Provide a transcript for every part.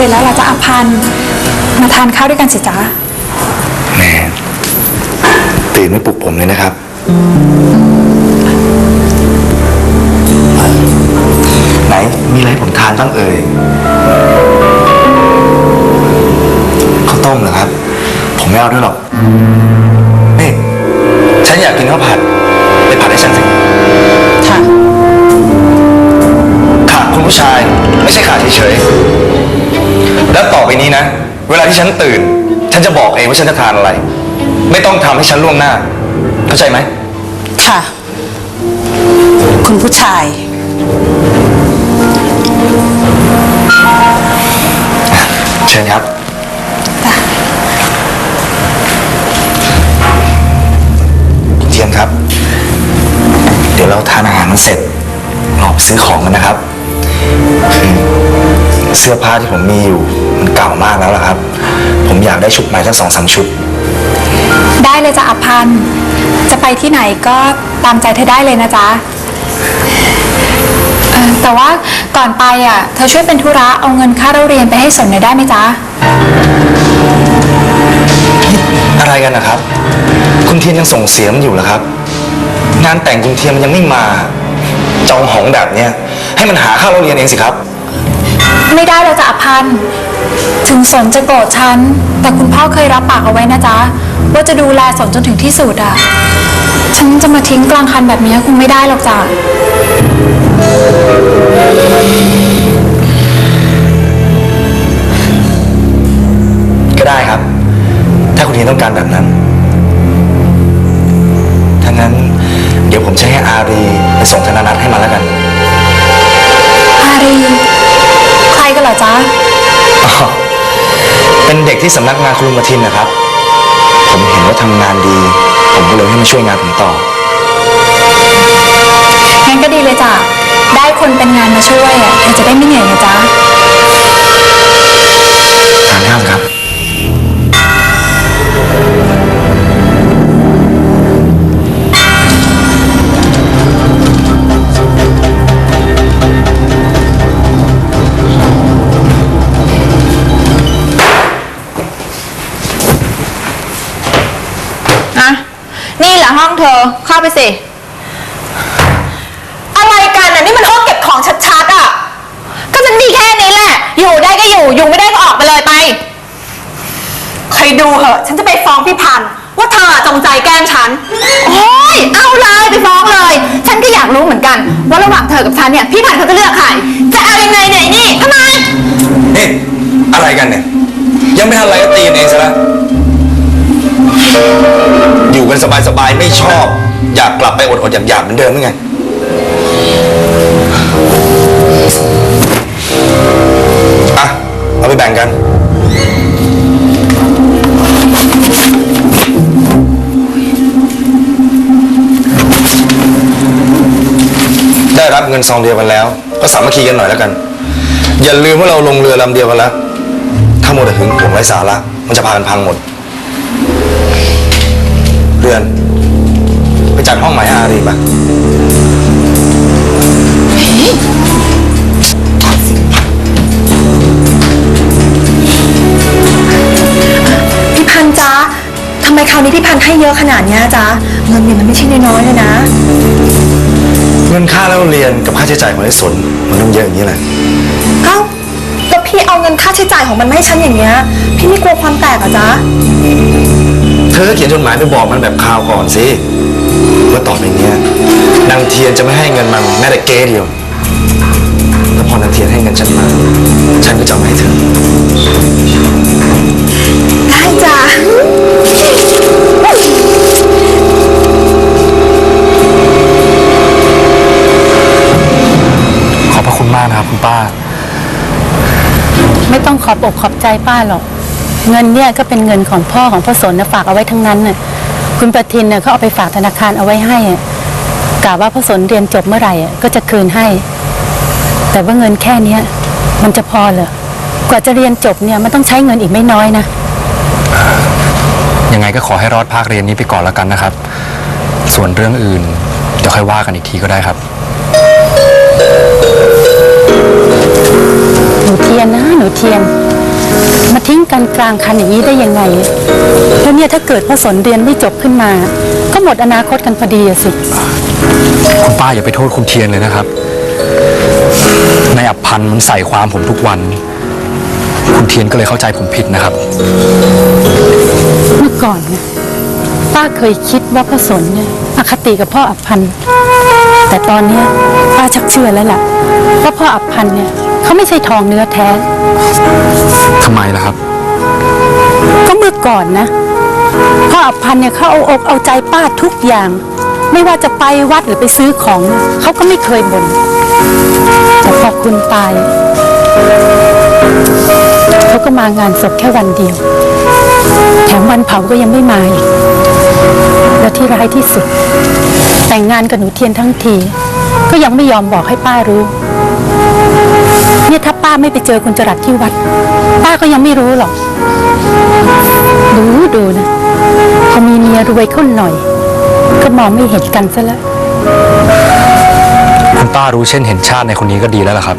ร็จแล้วล่ะจ๊ะอภันธ์มาทานข้าวด้วยกันสิจ๊ะแหมตื่นไม่ปลุกผมเลยนะครับ ไหนมีอะไรให้ผมทานบ้างเอ่ยข้าวต้มเหรอครับ ผมไม่เอาด้วยหรอกนี่ฉันอยากกินข้าวผัดไปผัดให้ฉันสิค่ะ ขาดคุณผู้ชาย ไม่ใช่ขาดเฉยๆ แล้วต่อไปนี้นะ เวลาที่ฉันตื่น ฉันจะบอกเองว่าฉันจะทานอะไร ไม่ต้องทำให้ฉันล่วงหน้า เข้าใจไหม ค่ะ คุณผู้ชาย เชิญครับคุณเทียนครับ เดี๋ยวเราทานอาหารมันเสร็จเราออกไปซื้อของกันนะครับคือเสื้อผ้าที่ผมมีอยู่ มันเก่ามากแล้วล่ะครับ ผมอยากได้ชุดใหม่ทั้งสองสามชุด ได้เลยจ้ะอภันธ์จะไปที่ไหนก็ตามใจเธอได้เลยนะจ๊ะเอ่อแต่ว่าก่อนไปอะ เธอช่วยเป็นธุระเอาเงินค่าเราเรียนไปให้สนหน่อยได้ไหมจ๊ะ อะไรกันนะครับ คุณเทียนยังส่งเสียมันอยู่เหรอครับ งานแต่งคุณเทียนมันยังไม่มาจองหองแบบเนี้ยให้มันหาค่าเราเรียนเองสิครับ ไม่ได้แล้วจ้ะอภันธ์ ถึงสนจะโกรธฉัน แต่คุณพ่อเคยรับปากเอาไว้นะจ๊ะ ว่าจะดูแลสนจนถึงที่สุดอะฉันจะมาทิ้งกลางคันแบบนี้คงไม่ได้หรอกจ้ะก็ได้ครับ ถ้าคุณเทียนต้องการแบบนั้นถ้างั้น เดี๋ยวผมจะให้อารีไปส่งธนานัทให้มาแล้วกัน อารี ใครกันเหรอจ๊ะอ๋อเป็นเด็ก ที่สำนักงานคุณลุงมาทินนะครับ ผมเห็นว่าทำงานดี ผมก็เลยให้มาช่วยงานผมต่อ งั้นก็ดีเลยจ้ะ ได้คนเป็นงานมาช่วยอะเธอจะได้ไม่เหนื่อยนะจ๊ะ ทานข้าวครับ ห้องเธอ เข้าไปสิ อะไรกันอะนี่มันห้องเก็บของชัดๆอะ ก็ฉันมีแค่นี้แหละ อยู่ได้ก็อยู่ อยู่ไม่ได้ก็ออกไปเลยไป ใครดูเหอะ ฉันจะไปฟ้องพี่พันธุ์ว่าเธอจงใจแกล้งฉัน โอ้ย เอาเลยไปฟ้องเลย ฉันก็อยากรู้เหมือนกัน ว่าระหว่างเธอกับฉันเนี่ย พี่พันธุ์เขาจะเลือกใคร จะเอายังไงเนี่ยไอ้นี่ทำไม นี่ อะไรกันเนี่ย ยังไม่ทันอะไรก็ตีกันเองซะแล้ว อยู่กันสบายๆไม่ชอบ อยากกลับไปอดๆอยากๆเหมือนเดิมหรือไงอะเอาไปแบ่งกัน ได้รับเงินซองเดียวกันแล้ว ก็สามัคคีกันหน่อยแล้วกัน อย่าลืมว่าเราลงเรือลำเดียวกันแล้วถ้าโมวแต่หึงหวงไร้สาระมันจะพากันพังหมด เรือน ไปจัดห้องใหม่ให้อารีปะพี่พันธุ์จ๊ะทำไมคราวนี้พี่พันธุ์ให้เยอะขนาดเนี้ยจ๊ะเงินเนี่ยมันไม่ใช่น้อยๆเลยนะ เงินค่าเล่าเรียนกับค่าใช้จ่ายของไอ้สนมันต้องเยอะอย่างนี้แหละ เอ้าแล้วพี่เอาเงินค่าใช้จ่ายของมันมาให้ฉันอย่างเงี้ย พี่ไม่กลัวความแตกเหรอจ๊ะเธ อก็เขียนจดหมายไปบอกมันแบบคราวก่อนสิว่าต่อไปเนี้ยนางเทียนจะไม่ให้เงินมันแม้แต่เก้เดียว แล้วพอนางเทียนให้เงินฉันมา ฉันก็จะเอามาให้เธอ ได้จ้ะขอบพระคุณมากนะครับคุณป้า ไม่ต้องขอบอกขอบใจป้าหรอก เงินเนี่ยก็เป็นเงินของพ่อของพ่อสนนะฝากเอาไว้ทั้งนั้นน่ะคุณประทินเนี่ยเขาเอาไปฝากธนาคารเอาไว้ให้อะกะว่าพ่อสนเรียนจบเมื่อไหร่อะก็จะคืนให้ แต่ว่าเงินแค่เนี้ยมันจะพอเหรอกว่าจะเรียนจบเนี่ยมันต้องใช้เงินอีกไม่น้อยนะยังไงก็ขอให้รอดภาคเรียนนี้ไปก่อนแล้วกันนะครับ ส่วนเรื่องอื่นเดี๋ยวค่อยว่ากันอีกทีก็ได้ครับ หนูเทียนนะหนูเทียน ทิ้งกันกลางคันอย่างนี้ได้ยังไงแล้วเนี่ยถ้าเกิดพ่อสนเรียนไม่จบขึ้นมา ก็หมดอนาคตกันพอดีอะสิ คุณป้าอย่าไปโทษคุณเทียนเลยนะครับ ในอับพันธ์มันใส่ความผมทุกวัน คุณเทียนก็เลยเข้าใจผมผิดนะครับ เมื่อก่อนเนี่ยป้าเคยคิดว่าพ่อสนเนี่ยอคติกับพ่ออับพันธ์แต่ตอนเนี้ยป้าชักเชื่อแล้วล่ะว่าพ่ออับพันธ์เนี่ย เขาไม่ใช่ทองเนื้อแท้ทำไมล่ะครับ ก็เมื่อก่อนนะพ่ออับพันธ์เนี่ยเขาเอาอกเอาใจป้าทุกอย่าง ไม่ว่าจะไปวัดหรือไปซื้อของเนี่ยเขาก็ไม่เคยบน่นแต่พอคุณตายเขาก็มางานศพแค่วันเดียว แถมวันเผาก็ยังไม่มาอีกและที่ร้ายที่สุด แต่งงานกับหนูเทียนทั้งที ก็ยังไม่ยอมบอกให้ป้ารู้เนี่ยถ้าป้าไม่ไปเจอคุณจรัสที่วัด ป้าก็ยังไม่รู้หรอก ดูดูนะพอมีเมียรวยขึ้นหน่อย ก็มองไม่เห็นกันซะแล้วคุณป้ารู้เช่นเห็นชาติในคนนี้ก็ดีแล้วล่ะครับ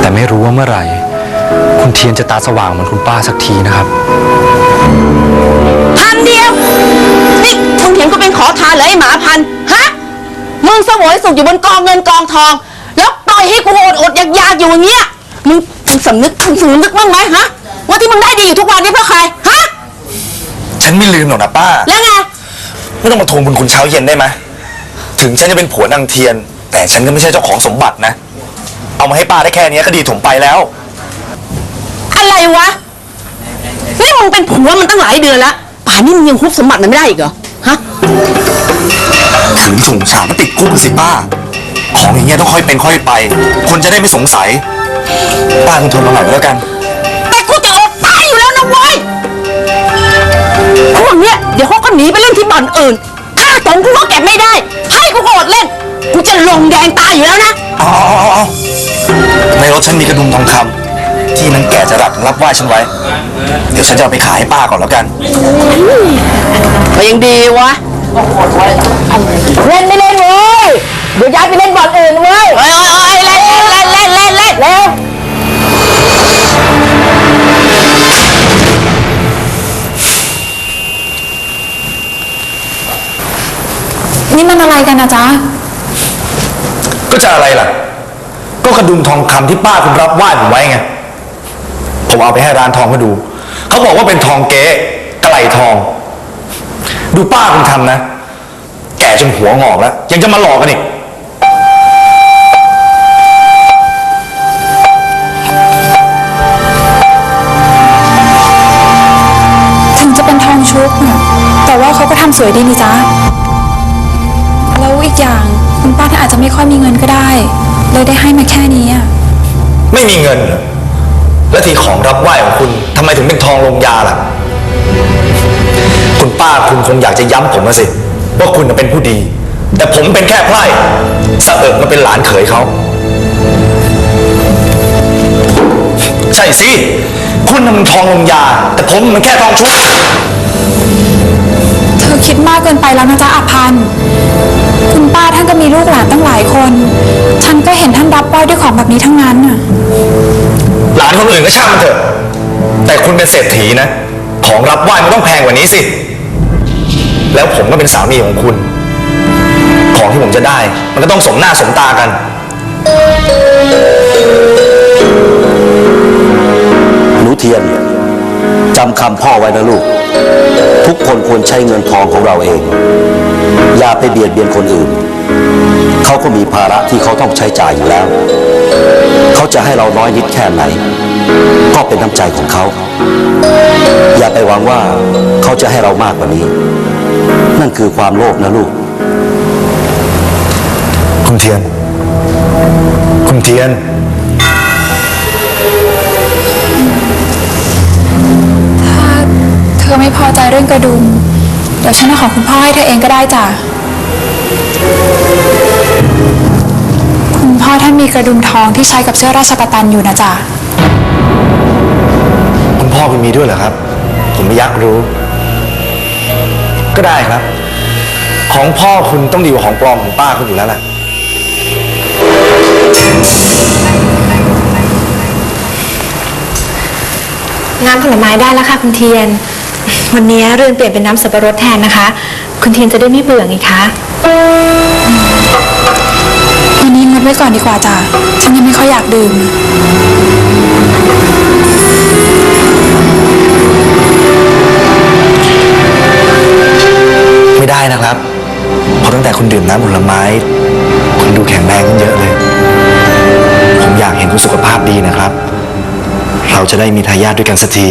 แต่ไม่รู้ว่าเมื่อไหร่ คุณเทียนจะตาสว่างเหมือนคุณป้าสักทีนะครับพันเดียวนี่มึงเห็นกูเป็นขอทานเหรอไอ้หมาพันธุ์ฮะ มึงเสวยสุขอยู่บนกองเงินกองทอง แล้วปล่อยให้กูอดอดอยากอยากๆอยู่อย่างเงี้ยมึงมึงสำนึกมึงสำนึกบ้างไหมฮะว่าที่มึงได้ดีอยู่ทุกวันนี้เพราะใครฮะฉันไม่ลืมหรอกนะป้า แล้วไงไม่ต้องมาทวงบุญคุณเช้าเย็นได้ไหมถึงฉันจะเป็นผัวนางเทียน แต่ฉันก็ไม่ใช่เจ้าของสมบัตินะ เอามาให้ป้าได้แค่นี้ก็ดีถมไปแล้ว อะไรวะนี่มึงเป็นผัวมันตั้งหลายเดือนแล้วป่านนี้มึงยังคุบสมบัติมันไม่ได้อีกเหรอฮะ ขืนส่งฉาบก็ติดคุกสิป้า ของอย่างเงี้ยต้องค่อยเป็นค่อยไป คนจะได้ไม่สงสัย ป้าคุณทนมาหน่อยก็แล้วกัน แต่กูจะอดตายอยู่แล้วนะเว้ยพวกเนี้ยเดี๋ยวเขาก็หนีไปเล่นที่บ่อนอื่นค่าตงกูก็เก็บไม่ได้ให้กูก็อดเล่น กูจะลงแดงตายอยู่แล้วนะ เอาเอาเอาเอาในรถฉันมีกระดุมทองคำที่นังแก่จะรัดรับไหว้ฉันไว้ เดี๋ยวฉันจะเอาไปขายให้ป้าก่อนแล้วกัน ก็ยังดีวะ เล่นไม่เล่นเว้ยเดี๋ยวย้ายไปเล่นบ่อนอื่นเว้ยเอ้ยเอ้ยเล่นเล่นเล่นเล่นเล่นเร็วนี่มันอะไรกันนะจ๊ะ ก็จะอะไรล่ะ ก็กระดุมทองคำที่ป้าคุณรับไหว้ผมไว้ไง ผมเอาไปให้ร้านทองเขาดู เขาบอกว่าเป็นทองเก๊กระไหลทอง ดูป้าคุณทำนะ แก่จนหัวงอกแล้ว ยังจะมาหลอกกันอีก ถึงจะเป็นทองชุบเนี่ยแต่ว่าเขาก็ทำสวยดีนี่จ๊ะ แล้วอีกอย่างคุณป้าท่านอาจจะไม่ค่อยมีเงินก็ได้ เลยได้ให้มาแค่นี้อะไม่มีเงินเหรอแล้วทีของรับไหว้ของคุณทำไมถึงเป็นทองลงยาล่ะ คุณป้าคุณคงอยากจะย้ำผมนะสิ ว่าคุณน่ะเป็นผู้ดี แต่ผมเป็นแค่ไพร่สะเอิบมาเป็นหลานเขยเขา ใช่สิ คุณน่ะมันทองลงยา แต่ผมมันแค่ทองชุบเธอคิดมากเกินไปแล้วนะจ๊ะอาพันธ์คุณป้าท่านก็มีลูกหลานตั้งหลายคน ฉันก็เห็นท่านรับไหว้ด้วยของแบบนี้ทั้งนั้นน่ะ หลานคนอื่นก็ช่างมันเถอะ แต่คุณเป็นเศรษฐีนะ ของรับไหว้มันต้องแพงกว่านี้สิ แล้วผมก็เป็นสามีของคุณ ของที่ผมจะได้ มันก็ต้องสมหน้าสมตากัน หนูเทียนจำคำพ่อไว้นะลูก ทุกคนควรใช้เงินทองของเราเอง อย่าไปเบียดเบียนคนอื่น เขาก็มีภาระที่เขาต้องใช้จ่ายอยู่แล้ว เขาจะให้เราน้อยนิดแค่ไหน ก็เป็นน้ำใจของเขา อย่าไปหวังว่าเขาจะให้เรามากกว่านี้ นั่นคือความโลภนะลูก คุณเทียน คุณเทียน ถ้าเธอไม่พอใจเรื่องกระดุม เดี๋ยวฉันจะขอคุณพ่อให้เธอเองก็ได้จ้ะ คุณพ่อท่านมีกระดุมทองที่ใช้กับเสื้อราชประตันอยู่นะจ๊ะ คุณพ่อคุณมีด้วยเหรอครับ ผมไม่อยากรู้ ก็ได้ครับ ของพ่อคุณต้องดีกว่าของปลอมของป้าคุณอยู่แล้วล่ะ น้ำผลไม้ได้แล้วค่ะคุณเทียน วันนี้เรือนเปลี่ยนเป็นน้ำสับปะรดแทนนะคะ คุณเทียนจะได้ไม่เบื่อไงคะวันนี้งดไว้ก่อนดีกว่าจ้ะฉันยังไม่ค่อยอยากดื่ม ไม่ได้นะครับ เพราะตั้งแต่คุณดื่มน้ำผลไม้ คุณดูแข็งแรงขึ้นเยอะเลย ผมอยากเห็นคุณสุขภาพดีนะครับ เราจะได้มีทายาทด้วยกันสักที